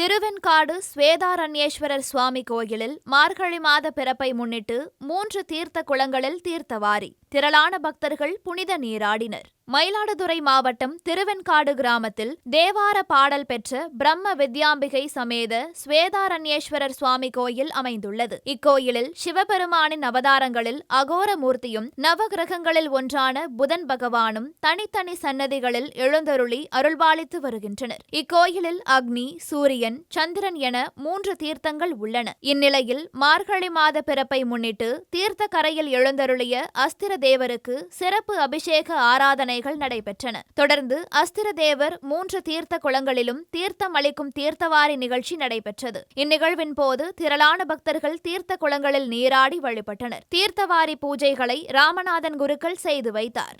திருவெண்காடு ஸ்வேதாரண்யேஸ்வரர் சுவாமி கோயிலில் மார்கழி மாத பிறப்பை முன்னிட்டு மூன்று தீர்த்த குளங்களில் தீர்த்தவாரி. திரளான பக்தர்கள் புனித நீராடினர். மயிலாடுதுறை மாவட்டம் திருவெண்காடு கிராமத்தில் தேவார பாடல் பெற்ற பிரம்ம வித்யாம்பிகை சமேத ஸ்வேதாரண்யேஸ்வரர் சுவாமி கோயில் அமைந்துள்ளது. இக்கோயிலில் சிவபெருமானின் அவதாரங்களில் அகோர மூர்த்தியும் நவகிரகங்களில் ஒன்றான புதன் பகவானும் தனித்தனி சன்னதிகளில் எழுந்தருளி அருள்பாலித்து வருகின்றனர். இக்கோயிலில் அக்னி சூரியன் சந்திரன் என மூன்று தீர்த்தங்கள் உள்ளன. இந்நிலையில் மார்கழி மாத பிறப்பை முன்னிட்டு தீர்த்த கரையில் எழுந்தருளிய அஸ்திர தேவருக்கு சிறப்பு அபிஷேக ஆராதனைகள் நடைபெற்றன. தொடர்ந்து அஸ்திர தேவர் மூன்று தீர்த்த குளங்களிலும் தீர்த்தம் அளிக்கும் தீர்த்தவாரி நிகழ்ச்சி நடைபெற்றது. இந்நிகழ்வின் போது திரளான பக்தர்கள் தீர்த்த குளங்களில் நீராடி வழிபட்டனர். தீர்த்தவாரி பூஜைகளை ராமநாதன் குருக்கள் செய்து வைத்தார்.